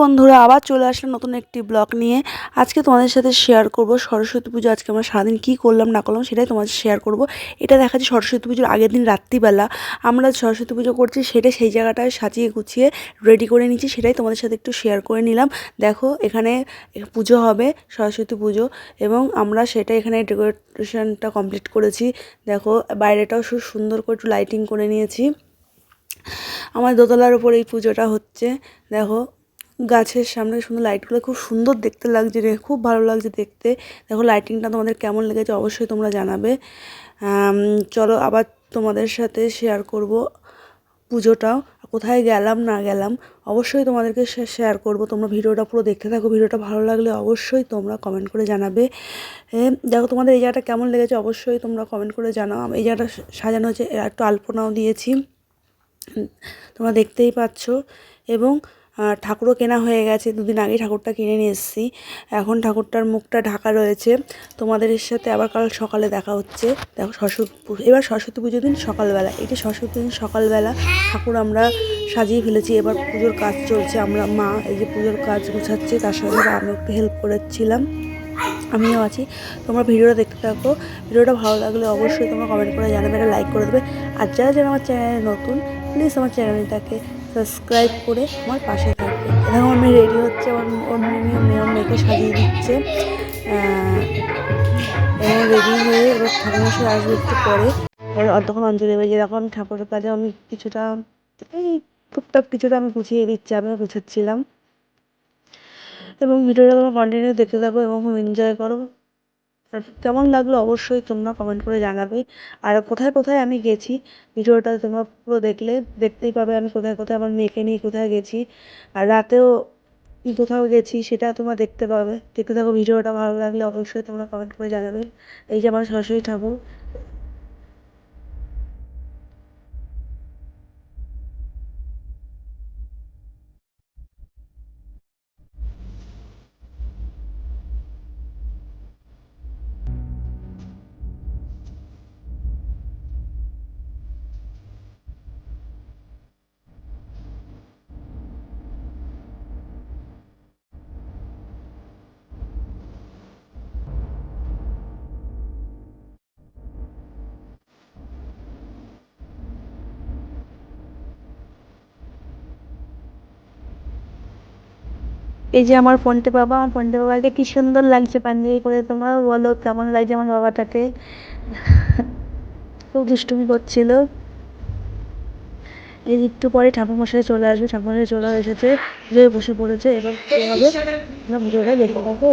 বন্ধুরা, আবার চলে আসলাম নতুন একটি ব্লগ নিয়ে। আজকে তোমাদের সাথে শেয়ার করব সরস্বতী পুজো। আজকে আমরা সারাদিন কী করলাম, না করলাম সেটাই তোমাদের শেয়ার করব। এটা দেখাচ্ছি সরস্বতী পুজোর আগের দিন রাত্রিবেলা। আমরা সরস্বতী পুজো করছি সেটা সেই জায়গাটায় সাজিয়ে গুছিয়ে রেডি করে নিচ্ছি সেটাই তোমাদের সাথে একটু শেয়ার করে নিলাম। দেখো, এখানে পুজো হবে, সরস্বতী পুজো, এবং আমরা সেটা এখানে ডেকোরেশনটা কমপ্লিট করেছি। দেখো, বাইরেটাও খুব সুন্দর করে একটু লাইটিং করে নিয়েছি। আমার দোতলার উপর এই পুজোটা হচ্ছে। দেখো গাছের সামনে সুন্দর লাইটগুলো খুব সুন্দর দেখতে লাগছে রে, খুব ভালো লাগছে দেখতে। দেখো লাইটিংটা তোমাদের কেমন লেগেছে অবশ্যই তোমরা জানাবে। চলো আবার তোমাদের সাথে শেয়ার করব পুজোটাও। কোথায় গেলাম, না গেলাম, অবশ্যই তোমাদেরকে শেয়ার করব। তোমরা ভিডিওটা পুরো দেখতে থাকো, ভিডিওটা ভালো লাগলে অবশ্যই তোমরা কমেন্ট করে জানাবে। দেখো তোমাদের এই জায়গাটা কেমন লেগেছে অবশ্যই তোমরা কমেন্ট করে জানাও। এই জায়গাটা সাজানো হচ্ছে একটু আলপনাও দিয়েছি। তোমরা দেখতেই পাচ্ছ। এবং ঠাকুরও কেনা হয়ে গেছে, দুদিন আগে ঠাকুরটা কিনে নিয়ে এসেছি। এখন ঠাকুরটার মুখটা ঢাকা রয়েছে। তোমাদের সাথে আবার কাল সকালে দেখা হচ্ছে। দেখো সরস্বতী এবার সরস্বতী পুজোর দিন সকালবেলা। এটি সরস্বতী দিন সকালবেলা ঠাকুর আমরা সাজিয়ে ফেলেছি। এবার পুজোর কাজ চলছে, আমরা মা এই যে পুজোর কাজ গুছাচ্ছে, তার সাথে আমি একটু হেল্প করেছিলাম। আমিও আছি। তোমরা ভিডিওটা দেখতে থাকো। ভিডিওটা ভালো লাগলে অবশ্যই তোমরা কমেন্ট করে জানাবে, একটা লাইক করে দেবে। আর যারা যারা আমার চ্যানেলে নতুন প্লিজ আমার চ্যানেলটাকে সাবস্ক্রাইব করে আমার পাশে থাকবে। এখন আমি রেডি হচ্ছে আমার ওর মেয়ে মেয়ে মেয়েকে সাজিয়ে দিচ্ছে। এবং রেডি হয়ে এবার ঠাকুরমশাই আসবে একটু পরে। এবার তখন অঞ্জলি দেবে যেরকম ঠাকুরের কাজে আমি কিছুটা এই টুকটাক কিছুটা আমি গুছিয়ে দিচ্ছি, আমিও গুছাচ্ছিলাম। এবং ভিডিওটা তোমরা কন্টিনিউ দেখতে থাকো এবং এনজয় করো। কেমন লাগল অবশ্যই তোমরা কমেন্ট করে জানাবে। আর কোথায় কোথায় আমি গেছি, ভিডিওটা তোমরা পুরো দেখলে, দেখতেই পাবে আমি কোথায় কোথায় আমার মেয়েকে নিয়ে কোথায় গেছি। আর রাতেও কোথাও গেছি সেটা তোমরা দেখতে পাবে। দেখতে থাকো, ভিডিওটা ভালো লাগলে অবশ্যই তোমরা কমেন্ট করে জানাবে। এই যে আমার শাশুড়ি ঠাকুর এই যে আমার ফোনটে বাবা আমার ফোনটে বাবাকে কি সুন্দর লাগছে পাঞ্জাবি করে তোমার বলো কেমন লাগছে আমার বাবাটাকে? খুব দুষ্টুমি করছিল। এই একটু পরে ঠাকুরমশাই চলে আসবে ঠাকুরমশাই চলে এসেছে যে বসে পড়েছে এবার কি হবে? না দেখতে থাকো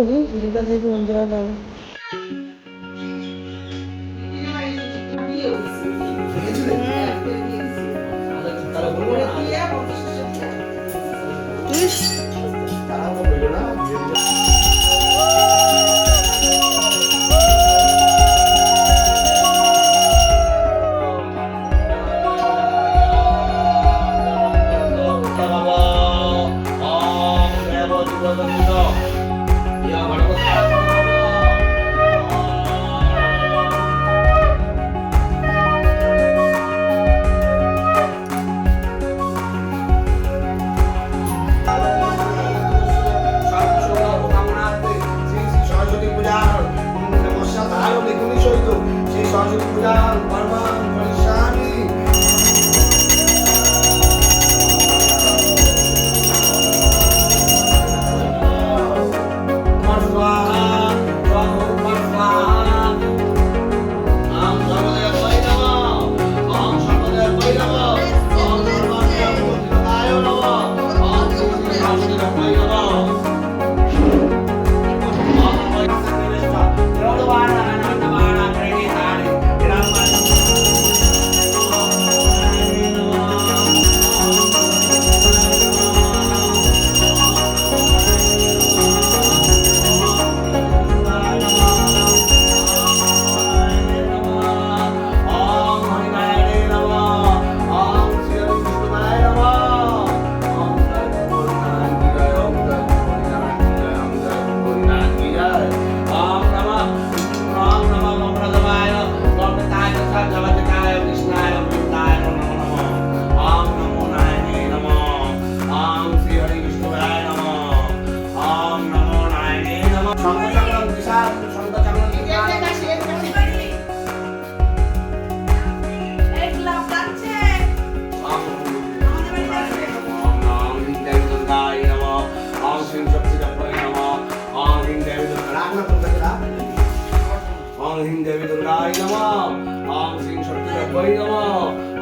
ह्रीं देवी दुर्गाय नमः ओम श्रीं शक्ति देवी नमः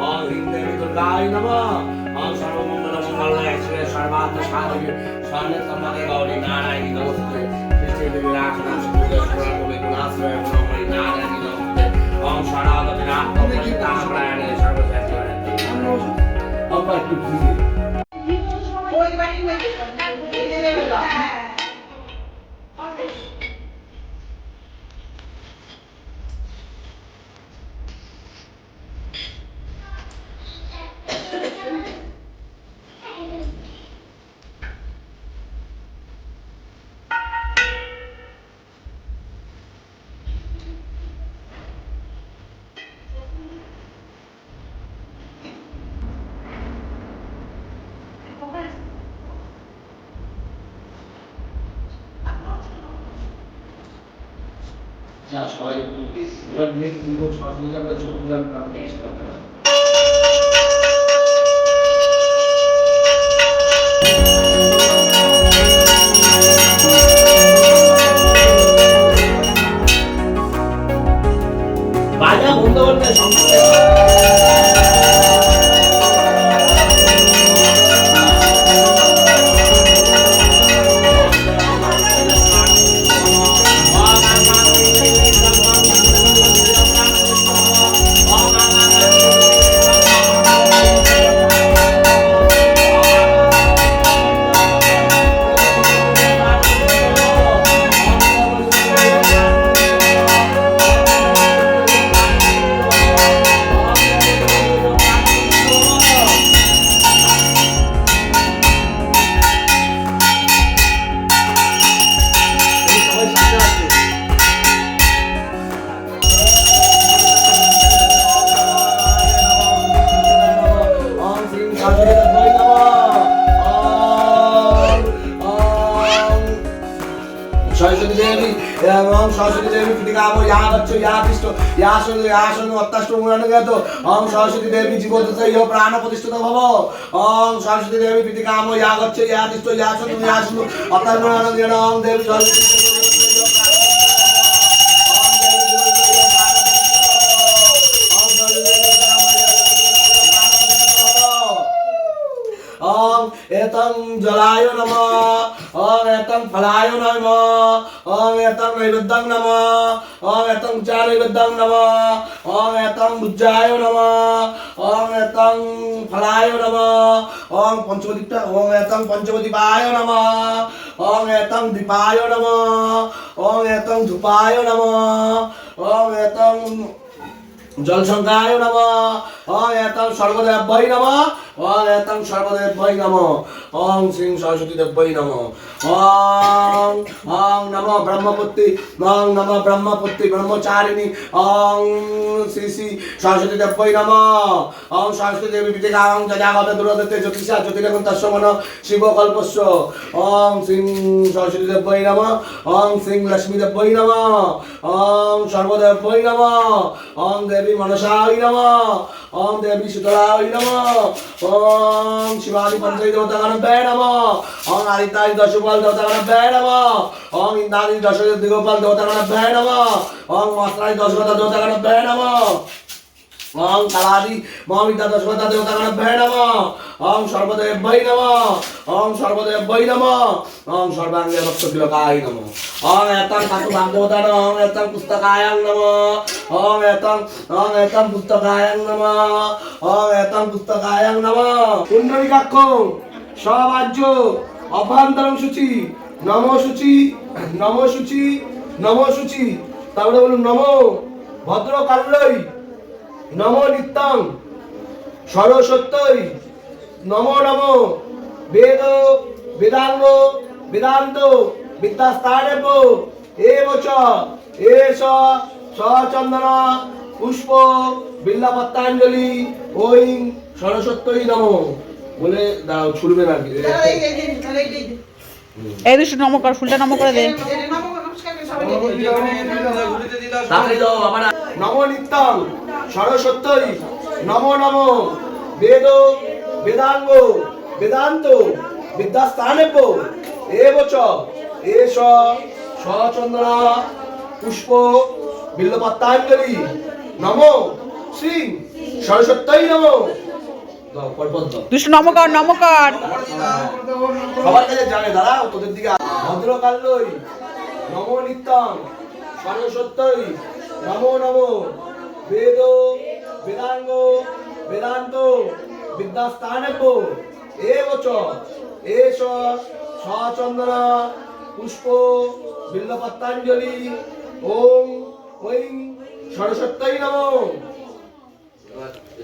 ओम ह्रीं देवी दुर्गाय नमः ओम सर्वमंगल मंगलाय श्री सर्वात्म साधके शरण्य त्र्यंबके गौरी नारायणी नमस्ते कृष्ण देवी राखना सुपूजा सुराग विघ्नाश्रय नमः नारायणी नमस्ते ओम शरणागति नाथ ताम्रायणे सर्वशक्ति अब बात যা সবাই। এবার পূজা আমরা চোখ পূজা সরস্বতী দেবী জীবদ্রতৈহ প্রাণ প্রতিষ্ঠিত ভব। ওং সরস্বতী দেবী পিতিকাম ইয়া গচ্ছ, ইয়া দিষ্ট ইয়া সতু ইয়া শুনু অতর্মণ যেন দেবী সরস্বতী এতং জলায় নমঃ। ओम एतम फलायु नम, ओम एतम नैवेद्यम नम, ओम एतम चा नैवेद्यम नमो, ओम एतम भुज्याय नम, ओम एतम फलाय नम, ओम पंचमदीप ओम एतम पंचमदीपाय नम, ओम एतम दीपाय नम, ओम एतम धूपाय नम, ओम एतम জলসংখ্যায় নম। এতং সর্বদেব্যই নম। এতং সর্বদেব্যই নম। ওং শ্রী সরস্বতী দেব্যই নম। ওং ওং নম ব্রহ্মপুত্রী ওং নম ব্রহ্মপুত্রী ব্রহ্মচারিণী। ওং শ্রী শ্রী সরস্বতী দেব্যই নম। ওং সরস্বতী দেবী বিদিকা ওং যজাগত দুরদতে জ্যোতিষা জ্যোতিরগণ তস্য মন শিবকল্পস্য। ওং শ্রী সরস্বতী দেব্যই নম। ওং শ্রী লক্ষ্মী দেব্যই নম। ওং সর্বদেব্যই নম। ওং দেবী মনসাই নম। ওম দেবী শীতলাই নম। ওম শিবানী পঞ্চৈ দেবতাগণভ্যে নম। ওং আদিত্যাদি দশগোপাল দেবতাগণভ্যে নম। ওম ইন্দ্রাদি দশ দিগোপাল দেবতাগণভ্যে নম। ওং মস্ত্রাদি দশগতা দেবতাগণভ্যে নম। ওং কালাদি মহাবিদ্যা দশগতা দেবতাগণভ্যে নম ওং সর্বদেব্যৈ নম। ওং সর্বদেব্যৈ নম। ওং সর্বাঙ্গে ভক্ততিলকায় নম। ওং এতং কাতু ভাগবতা নম ওং এতং পুস্তকায়ং নম। ওং এতং ওং এতং পুস্তকায়ং নম। ওং এতং পুস্তকায়ং নম। পুণ্ডরিকাক্ষ সবাজ্য অভ্যন্তরং সূচি, নম সূচি নম সূচি নম সূচি। তারপরে বলুন নম। ভদ্র কাল্লই নম নিত্যং সরস্বত্যই নম নম বেদ বেদাঙ্গ বেদান্ত বিদ্যাস্তারেব এবচ এস সচন্দন পুষ্প বিল্লাপত্তাঞ্জলি ওই সরস্বত্যই নম বলে দাঁড়াও ছুড়বে না কি এই দুশো নম কর ফুলটা নম করে দে নম নিত্যং সরস্বত্যই নম নম। বেদ বেদাঙ্গ বেদান্ত বিদ্যাস্থানেব এবচ এষ সচন্দ্র পুষ্প বিল্লপত্তাঞ্জলি। নম। শ্রী। সরস্বত্যই নম। দাও। নমকর নমকর। সবার কাছে জানে দাদা তোদের দিকে ভদ্রকাল্যই নম নিত্যং। সরস্বত্যই নমো নমো। বেদ বেদাঙ্গ বেদান্ত বিদ্যাস্থানেব এবচ এষ সচন্দ্র পুষ্প বিল্লপত্তাঞ্জলি ওম ঐং সরস্বত্যই নমো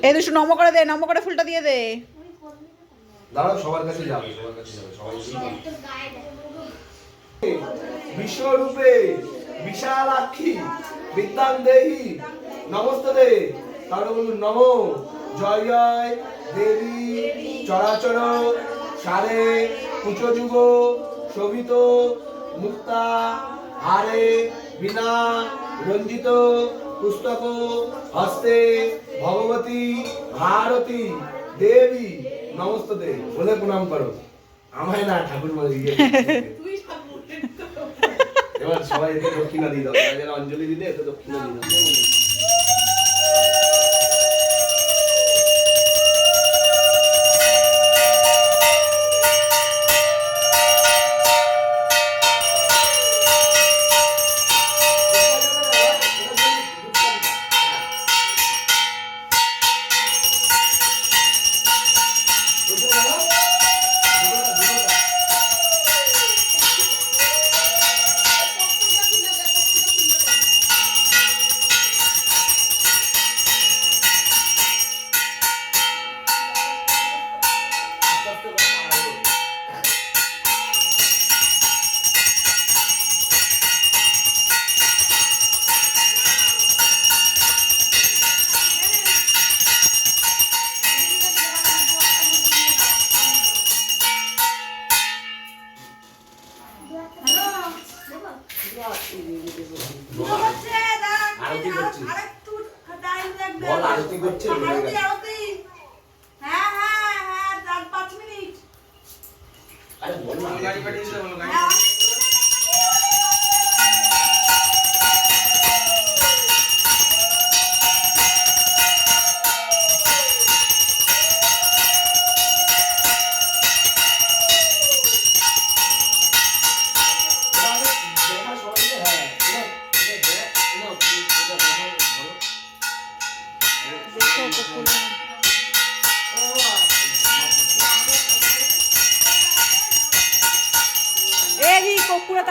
এই দুষ্টু নম করে দে নম করে ফুলটা দিয়ে দে। দাঁড়াও সবার কাছে যাবে সবার কাছে যাবে সবাই বিশ্বরূপে বিশালাক্ষী বিদ্যাং দেহি নমস্তে তাহলে বলুন নম। জয় জয়। দেবী চরাচর সারে কুচ যুগ শোভিত মুক্তা হারে বিনা রঞ্জিত পুস্তক হস্তে ভগবতী ভারতী দেবী। নমস্তে বলে প্রণাম করো। আমায় না ঠাকুর বলে ইয়ে এবার সবাই এতে দক্ষিণা দিয়ে দাও। অঞ্জলি দিলে এতে দক্ষিণা দিয়ে দাও।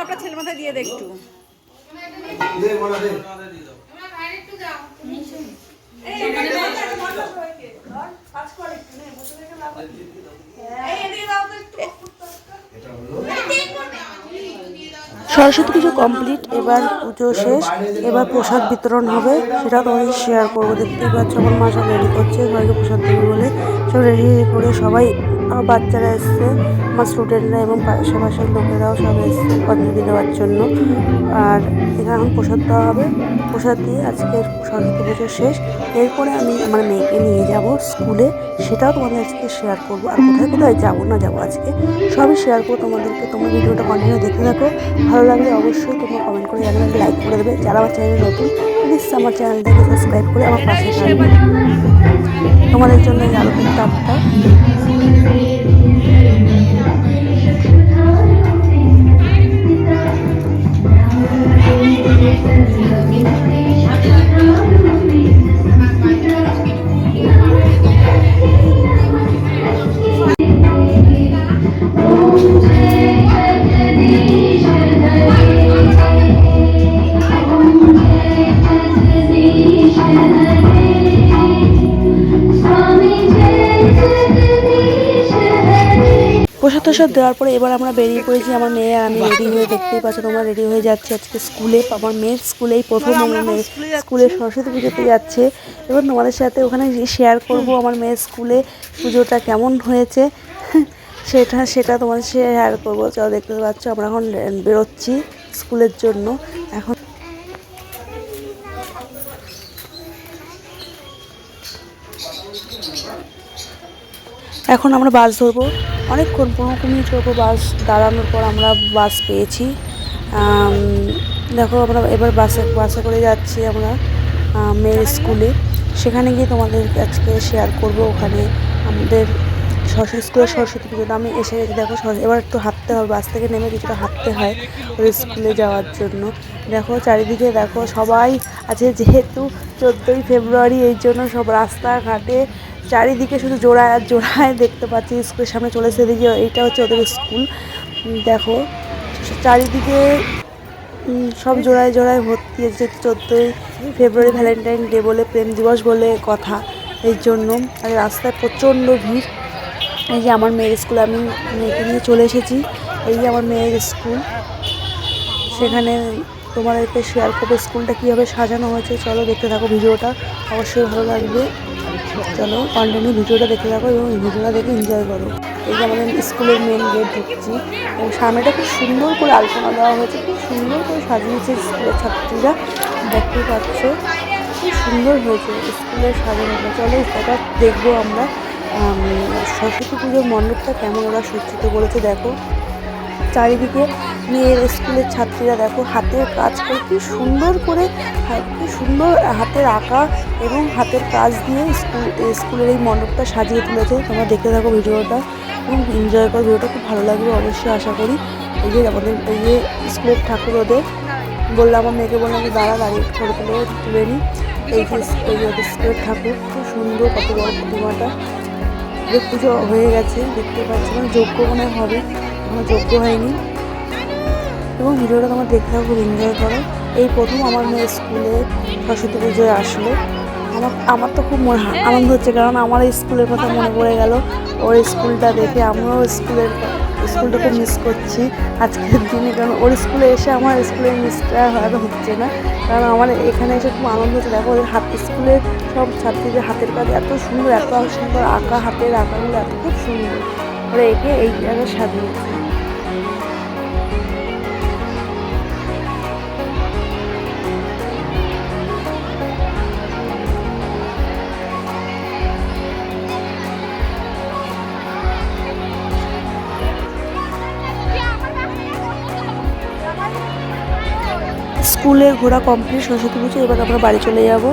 আপনার ছেলে মাথায় দিয়ে দে একটু দে মনা দে এটা হলো সরস্বতী পুজো কমপ্লিট এবার পুজো শেষ, এবার প্রসাদ বিতরণ হবে, সেটা তোমাদের শেয়ার করব, দেখতেই পাচ্ছ আমার মা সব রেডি করছে, সবাইকে প্রসাদ দেবে বলে। সব রেডি করে সবাই বাচ্চারা এসছে, আমার স্টুডেন্টরা এবং আশেপাশের লোকেরাও সব এসছে অঞ্জলি দেওয়ার জন্য। আর এখানে এখন প্রসাদ দেওয়া হবে, প্রসাদ দিয়ে আজকের সরস্বতী পুজো শেষ। এরপরে আমি আমার মেয়েকে নিয়ে যাব স্কুলে সেটাও তোমাদের আজকে শেয়ার করব। আর কোথায় কোথায় যাব না যাব আজকে, সবই শেয়ার করব তোমাদেরকে, তোমরা ভিডিওটা কন্টিনিউ দেখতে থাকো। ভালো লাগলে অবশ্যই তোমরা কমেন্ট করে জানাবে লাইক করে দেবে। যারা আমার চ্যানেল নতুন প্লিজ আমার চ্যানেলটাকে সাবস্ক্রাইব করে আমার পাশে থাকবে। তোমাদের জন্য এই আলোকের তাপটা প্রসাদ টসাদ দেওয়ার পরে এবার আমরা বেরিয়ে পড়েছি আমার মেয়ে আর আমি রেডি হয়ে দেখতেই পাচ্ছ তোমরা রেডি হয়ে যাচ্ছে আজকে স্কুলে। আমার মেয়ের স্কুলেই প্রথম আমার মেয়ে স্কুলে সরস্বতী পুজোতে যাচ্ছে। এবার তোমাদের সাথে ওখানে শেয়ার করব আমার মেয়ের স্কুলে পুজোটা কেমন হয়েছে। সেটা সেটা তোমাদের শেয়ার করব। চলো দেখতে পাচ্ছ আমরা এখন বেরোচ্ছি স্কুলের জন্য। এখন এখন আমরা বাস ধরবো। অনেকক্ষণ পনেরো কুড়ি মিনিট বাস দাঁড়ানোর পর আমরা বাস পেয়েছি। দেখো আমরা এবার বাসে বাসে করে যাচ্ছি আমরা মেয়ের স্কুলে। সেখানে গিয়ে তোমাদের আজকে শেয়ার করব ওখানে আমাদের সরস্বতী স্কুলের সরস্বতী পুজোতে আমি এসে গেছি, দেখো এবার একটু হাঁটতে হবে, বাস থেকে নেমে কিছুটা হাঁটতে হয় ওই স্কুলে যাওয়ার জন্য। দেখো চারিদিকে দেখো সবাই আছে, যেহেতু চোদ্দোই ফেব্রুয়ারি, এই জন্য সব রাস্তাঘাটে চারিদিকে শুধু জোড়ায় আর জোড়ায় দেখতে পাচ্ছি, স্কুলের সামনে চলে এসে দেখি, এইটা হচ্ছে ওদের স্কুল। দেখো, চারিদিকে সব জোড়ায় জোড়ায় ভর্তি আছে চোদ্দোই ফেব্রুয়ারি ভ্যালেন্টাইন ডে বলে, প্রেম দিবস বলে কথা এই জন্য। আর রাস্তায় প্রচণ্ড ভিড়। এই যে আমার মেয়ের স্কুল, আমি মেয়েকে নিয়ে চলে এসেছি। এই যে আমার মেয়ের স্কুল। সেখানে তোমাদেরকে শেয়ার করব স্কুলটা কীভাবে সাজানো হয়েছে। চলো দেখতে থাকো ভিডিওটা। অবশ্যই ভালো লাগবে। চলো কন্টিনিউ ভিডিওটা দেখে থাকো এবং ভিডিওটা দেখে এনজয় করো। এই যে আমাদের স্কুলের মেন গেট ঢুকছি এবং সামনেটা খুব সুন্দর করে আলোচনা দেওয়া হয়েছে খুব সুন্দর করে সাজিয়েছে স্কুলের ছাত্রীরা দেখতে পাচ্ছ। খুব সুন্দর হয়েছে স্কুলের সাজানোটা। চলো সেটা দেখব আমরা। আম, সরস্বতী পুজোর মণ্ডপটা কেমন ওরা সজ্জিত করেছে দেখো। চারিদিকে মেয়ের স্কুলের ছাত্রীরা দেখো হাতের কাজ করে কি সুন্দর করে হা- কি সুন্দর হাতের আঁকা এবং হাতের কাজ দিয়ে স্কুল স্কুলের এই মণ্ডপটা সাজিয়ে তুলেছে। তোমরা দেখতে থাকো ভিডিওটা। এবং এনজয় করো। ভিডিওটা খুব ভালো লাগবে অবশ্যই আশা করি। এই যে আমাদের, এই যে স্কুলের ঠাকুর ওদের, বললাম আমার মেয়েকে বললাম যে, দাঁড়া, দাঁড়িয়ে ফটো তুলে তুলে নিই এই যে, এই স্কুলের ঠাকুর খুব সুন্দর, কত বড় প্রতিমাটা। পুজো হয়ে গেছে, দেখতে পাচ্ছি যোগ্য মনে হবে। এখনও যোগ্য হয়নি। এবং ভিডিওটা তোমার দেখতে খুব এনজয় করো। এই প্রথম আমার মেয়ে স্কুলে সরস্বতী পুজোয় আসলো। আমার আমার তো খুব মনে আনন্দ হচ্ছে, কারণ আমার স্কুলের কথা মনে পড়ে গেল। ওর স্কুলটা দেখে আমরাও স্কুলের স্কুলটা খুব মিস করছি। আজকের দিনে, কারণ ওর স্কুলে এসে আমার স্কুলের মিসটা হয়তো হচ্ছে না। কারণ আমার এখানে এসে খুব আনন্দ হচ্ছে। দেখো, ওদের হাত স্কুলের সব ছাত্রীদের হাতের কাজ এত সুন্দর এত সুন্দর আঁকা, হাতের আঁকাগুলো এত খুব সুন্দর। ওরা এঁকে এই জায়গায় সাজিয়েছে স্কুলের ঘোরা কমপ্লিট সরস্বতী পুজো, এবার আমরা বাড়ি চলে যাব।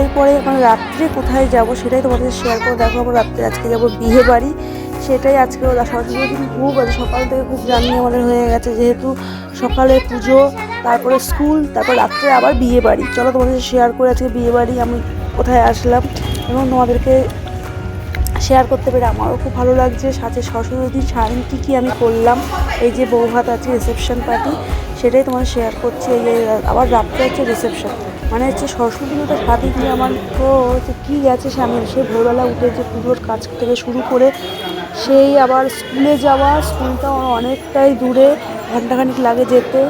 এরপরে আমরা রাত্রে কোথায় যাব সেটাই তোমাদের শেয়ার করে দেখো আমরা রাত্রে আজকে যাব বিয়ে বাড়ি। সেটাই আজকে সরস্বতী দিন খুব সকাল থেকে খুব জার্নি আমাদের হয়ে গেছে যেহেতু সকালে পুজো, তারপরে স্কুল, তারপর রাত্রে আবার বিয়ে বাড়ি। চলো তোমাদের শেয়ার করে আজকে বিয়ে বাড়ি, আমি কোথায় আসলাম। এবং তোমাদেরকে শেয়ার করতে পেরে আমারও খুব ভালো লাগছে। সাথে সরস্বতী সারাদিন কী কী আমি করলাম। এই যে বৌভাত আছে রিসেপশন পার্টি সেটাই তোমার শেয়ার করছি, এই আবার রাত্রে হচ্ছে রিসেপশন মানে হচ্ছে সরস্বতী পুজোটা সারাদিন নিয়ে আমার তো হচ্ছে কী গেছে সামনে সে ভোরবেলা উঠে যে পুজোর কাজ থেকে শুরু করে সেই আবার স্কুলে যাওয়া, স্কুলটা অনেকটাই দূরে, ঘন্টাখানিক লাগে যেতে।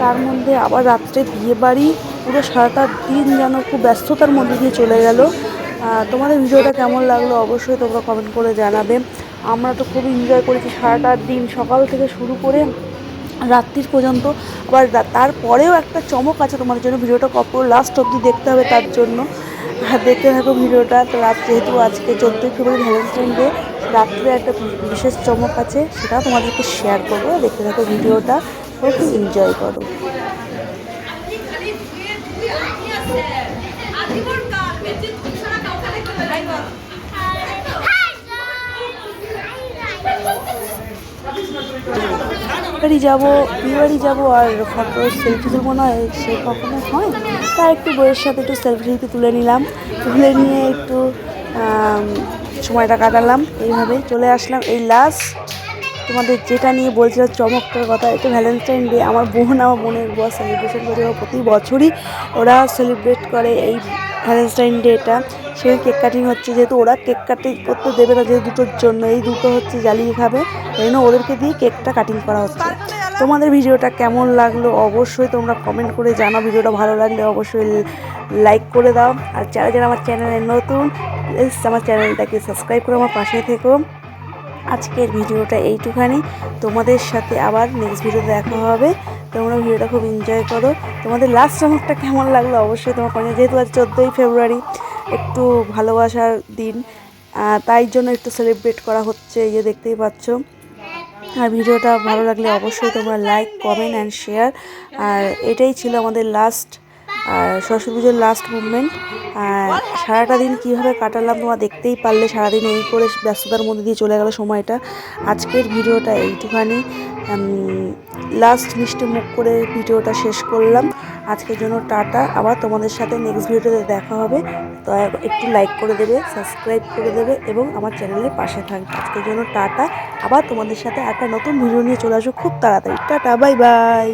তার মধ্যে আবার রাত্রে বিয়ে বাড়ি, পুরো সারাটা দিন যেন খুব ব্যস্ততার মধ্যে দিয়ে চলে গেল। তোমাদের ভিডিওটা কেমন লাগল অবশ্যই তোমরা কমেন্ট করে জানাবে। আমরা তো খুব এনজয় করেছি সারাটা দিন সকাল থেকে শুরু করে রাত্রির পর্যন্ত। আবার তারপরেও একটা চমক আছে তোমার জন্য। ভিডিওটা কত লাস্ট অবধি দেখতে হবে তার জন্য। দেখতে থাকো ভিডিওটা। তো রাত যেহেতু আজকে চোদ্দোই ফেব্রুয়ারি ভ্যালেন্টাইন ডে রাত্রে একটা বিশেষ চমক আছে সেটা তোমাদেরকে শেয়ার করব। দেখতে থাকো ভিডিওটা। খুব এনজয় করো। বাড়ি যাব বিয়ে বাড়ি যাব আর ফটো সেলফি তুলবো না সে কখনো হয়। তা একটু বইয়ের সাথে একটু সেলফি তুলে নিলাম। তুলে নিয়ে একটু সময়টা কাটালাম। এইভাবে চলে আসলাম। এই লাস্ট তোমাদের যেটা নিয়ে বলছিলাম চমকটার কথা একটু ভ্যালেন্টাইন ডে আমার বোন, আমার বোনের বর সেলিব্রেশন করে প্রতি বছরই ওরা সেলিব্রেট করে এই ভ্যালেন্টাইন ডেটা সেই কেক কাটিং হচ্ছে, যেহেতু ওরা কেক কাটিং করতে দেবে না যেহেতু দুটোর জন্য, এই দুটো হচ্ছে জ্বালিয়ে খাবে এই জন্য ওদেরকে দিয়ে কেকটা কাটিং করা হচ্ছে। তোমাদের ভিডিওটা কেমন লাগল অবশ্যই তোমরা কমেন্ট করে জানাও, ভিডিওটা ভালো লাগলে অবশ্যই লাইক করে দাও। আর যারা যারা আমার চ্যানেলে নতুন প্লিজ আমার চ্যানেলটাকে সাবস্ক্রাইব করে আমার পাশে থেকো। আজকের ভিডিওটা এইটুখানি, তোমাদের সাথে আবার নেক্সট ভিডিওতে দেখা হবে। তোমরা ভিডিওটা খুব এনজয় করো। তোমাদের লাস্ট চমকটা কেমন লাগল অবশ্যই তোমার কনে যেহেতু আজ চোদ্দোই ফেব্রুয়ারি, একটু ভালোবাসার দিন তাই জন্য একটু সেলিব্রেট করা হচ্ছে ইয়ে দেখতেই পাচ্ছ। আর ভিডিওটা ভালো লাগলে অবশ্যই তোমরা লাইক কমেন্ট অ্যান্ড শেয়ার আর এটাই ছিল আমাদের লাস্ট সরস্বতী পুজোর লাস্ট মুভমেন্ট সারাটা দিন কীভাবে কাটালাম তোমরা দেখতেই পারলে, সারাদিন এই করে ব্যস্ততার মধ্যে দিয়ে চলে গেল সময়টা। আজকের ভিডিওটা এইটুখানি। লাস্ট মিষ্টি মুখ করে ভিডিওটা শেষ করলাম। আজকের জন্য টাটা। আবার তোমাদের সাথে নেক্সট ভিডিওতে দেখা হবে। তো একটু লাইক করে দেবে সাবস্ক্রাইব করে দেবে এবং আমার চ্যানেলের পাশে থাকবে। আজকের জন্য টাটা। আবার তোমাদের সাথে একটা নতুন ভিডিও নিয়ে চলে আসব। খুব তাড়াতাড়ি। Tata bye bye